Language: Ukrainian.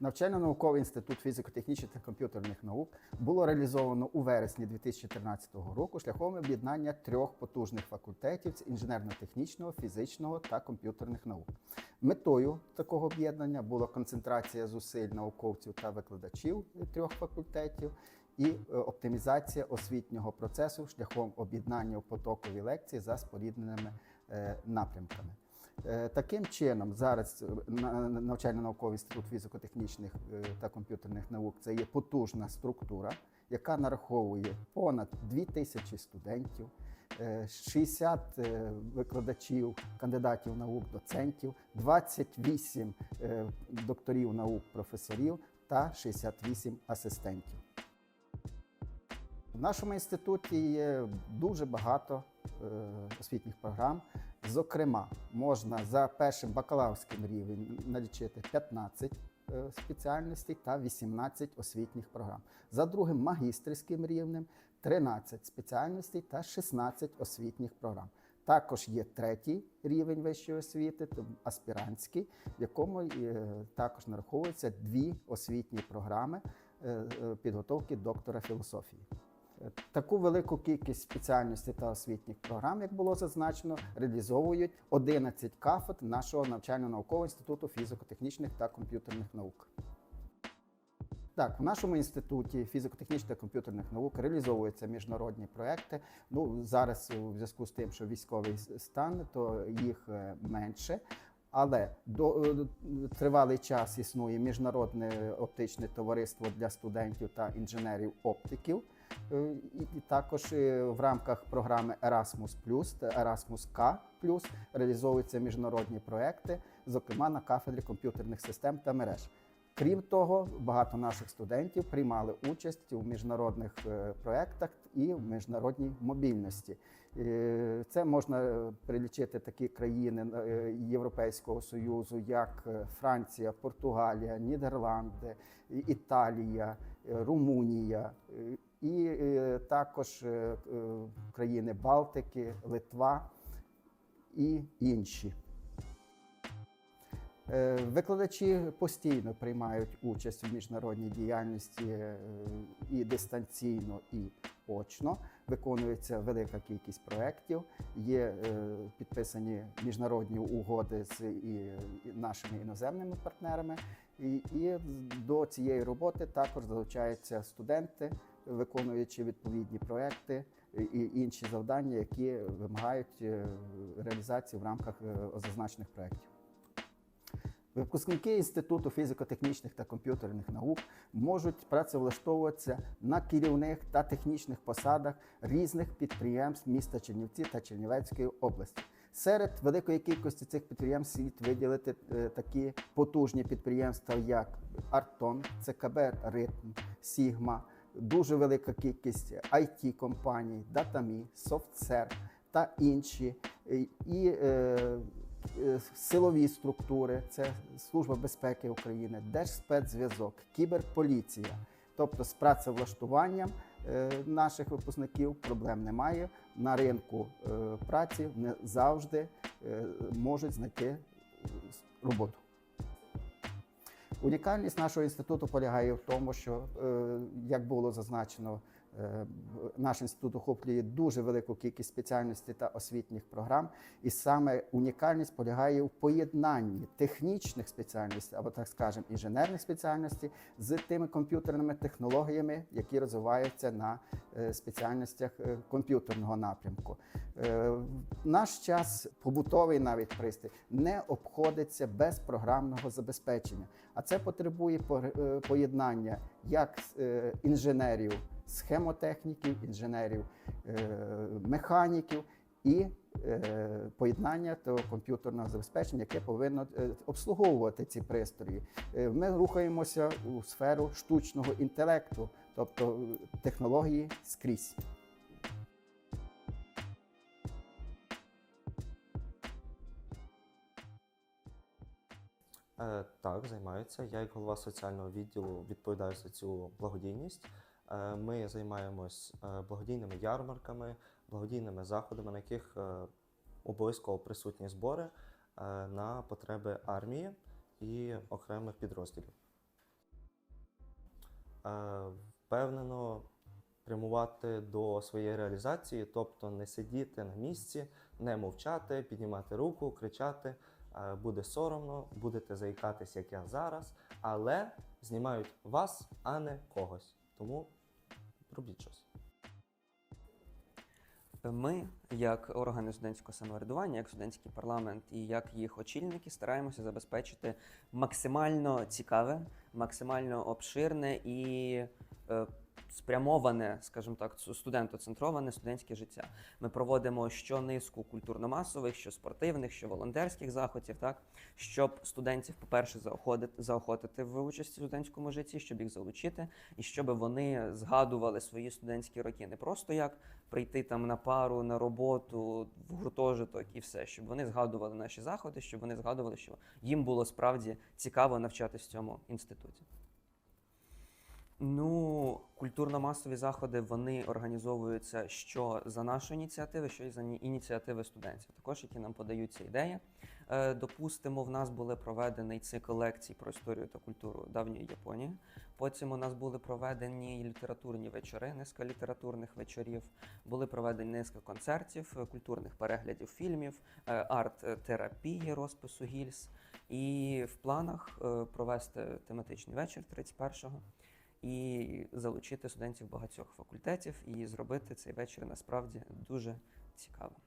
Навчально-науковий інститут фізико-технічних та комп'ютерних наук було реалізовано у вересні 2014 року шляхом об'єднання трьох потужних факультетів з інженерно-технічного, фізичного та комп'ютерних наук. Метою такого об'єднання була концентрація зусиль науковців та викладачів трьох факультетів і е, оптимізація освітнього процесу шляхом об'єднання в потокові лекції за спорідненими е, напрямками. Е, Таким чином, зараз е, на- на- навчально-науковий інститут фізико-технічних е, та комп'ютерних наук це є потужна структура, яка нараховує понад 2 тисячі студентів, е, 60 е, викладачів, кандидатів наук, доцентів, 28 е, докторів наук, професорів та 68 асистентів. В нашому інституті є дуже багато освітніх програм. Зокрема, можна за першим бакалаврським рівень налічити 15 е, спеціальностей та 18 освітніх програм. За другим магістерським рівнем 13 спеціальностей та 16 освітніх програм. Також є третій рівень вищої освіти, аспірантський, в якому е, також нараховуються дві освітні програми е, підготовки доктора філософії. Таку велику кількість спеціальностей та освітніх програм, як було зазначено, реалізовують 11 кафедр нашого навчально-наукового інституту фізико-технічних та комп'ютерних наук. Так, в нашому інституті фізико-технічних та комп'ютерних наук реалізовуються міжнародні проекти. Ну зараз у зв'язку з тим, що військовий стан, то їх е, менше. Але до е, тривалий час існує міжнародне оптичне товариство для студентів та інженерів оптиків. Е, І також е, в рамках програми Erasmus Erasmus K реалізовуються міжнародні проекти, зокрема на кафедрі комп'ютерних систем та мереж. Крім того, багато наших студентів приймали участь у міжнародних е, проєктах і в міжнародній мобільності. Це можна прилічити такі країни Європейського Союзу, як Франція, Португалія, Нідерланди, Італія, Румунія. І е, також е, е, країни Балтики, Литва і інші. Викладачі постійно приймають участь у міжнародній діяльності і дистанційно, і очно. Виконується велика кількість проєктів. Є підписані міжнародні угоди з нашими іноземними партнерами. І до цієї роботи також залучаються студенти, виконуючи відповідні проекти і інші завдання, які вимагають е, реалізації в рамках е, зазначених проєктів. Випускники Інституту фізико-технічних та комп'ютерних наук можуть працевлаштовуватися на керівних та технічних посадах різних підприємств міста Чернівці та Чернівецької області. Серед великої кількості цих підприємств слід виділити е, такі потужні підприємства, як Артон, ЦКБ Ритм, Сігма, дуже велика кількість it компаній Датамі, SoftServe та інші. І е, е, силові структури, це Служба безпеки України, Держспецзв'язок, кіберполіція. Тобто з працевлаштуванням е, наших випускників проблем немає. На ринку е, праці не завжди можуть знайти роботу. Унікальність нашого інституту полягає в тому, що, е, як було зазначено, наш інститут охоплює дуже велику кількість спеціальностей та освітніх програм, і саме унікальність полягає в поєднанні технічних спеціальностей або, так скажемо, інженерних спеціальностей з тими комп'ютерними технологіями, які розвиваються на е, спеціальностях е, комп'ютерного напрямку. Е, наш час побутовий навіть пристрій не обходиться без програмного забезпечення, а це потребує е, поєднання як е, інженерів, схемотехніків, інженерів, е, механіків і е, поєднання того комп'ютерного забезпечення, яке повинно е, обслуговувати ці пристрої. Ми рухаємося у сферу штучного інтелекту, тобто технології скрізь. Так, займаються. Я як голова соціального відділу відповідаю за цю благодійність. Е, ми займаємось е, благодійними ярмарками, благодійними заходами, на яких е, обов'язково присутні збори на потреби армії і окремих підрозділів. впевнено прямувати до своєї реалізації, тобто не сидіти на місці, не мовчати, піднімати руку, кричати. Буде соромно, будете заїкатись, як я зараз, але знімають вас, а не когось. Тому робіть щось. Ми, як органи студентського самоврядування, як студентський парламент і як їх очільники, стараємося забезпечити максимально цікаве, максимально обширне і е, спрямоване, скажімо так, студентоцентроване студентське життя. Ми проводимо що низку культурно-масових, що спортивних, що волонтерських заходів, так щоб студентів, по-перше, заохотити, заохотити в участі в студентському житті, щоб їх залучити, і щоб вони згадували свої студентські роки не просто як прийти там на пару, на роботу, в гуртожиток і все, щоб вони згадували наші заходи, щоб вони згадували, що їм було справді цікаво навчатись в цьому інституті. Ну, культурно-масові заходи вони організовуються що за нашу ініціативи, що і за ініціативи студентів, також які нам подаються ідеї. Е, Допустимо, в нас були проведений цикл лекцій про історію та культуру давньої Японії. Потім у нас були проведені літературні вечори, низка літературних вечорів. Були проведені низка концертів, е, культурних переглядів фільмів, е, арт-терапії розпису гільз. І в планах провести тематичний вечір 31-го і залучити студентів багатьох факультетів і зробити цей вечір насправді дуже цікавим.